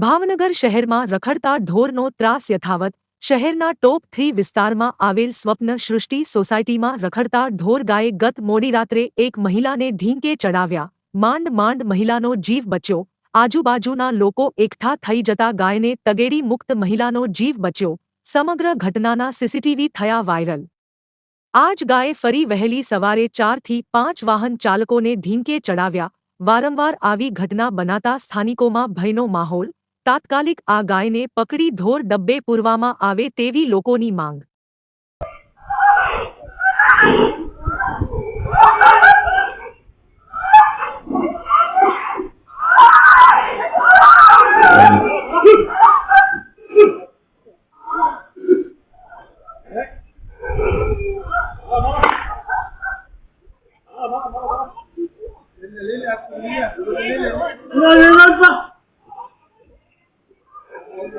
ભાવનગર શહેરમાં રખડતા ઢોરનો ત્રાસ યથાવત. શહેરના ટોપ થ્રી વિસ્તારમાં આવેલ સ્વપ્ન સૃષ્ટિ સોસાયટીમાં રખડતા ઢોર ગાયે ગત મોડી રાત્રે એક મહિલાને ઢીંકે ચડાવ્યા. માંડ માંડ મહિલાનો જીવ બચ્યો. આજુબાજુના લોકો એકઠા થઈ જતા ગાયને તગેડી મુક્ત મહિલાનો જીવ બચ્યો. સમગ્ર ઘટનાના સીસીટીવી થયા વાયરલ. આજ ગાયે ફરી વહેલી સવારે ચારથી પાંચ વાહન ચાલકોને ઢીંકે ચડાવ્યા. વારંવાર આવી ઘટના બનાતા સ્થાનિકોમાં ભયનો માહોલ. તાત્કાલિક આ ગાયને પકડી ઢોર ડબ્બે પૂરવામાં આવે તેવી લોકોની માંગ.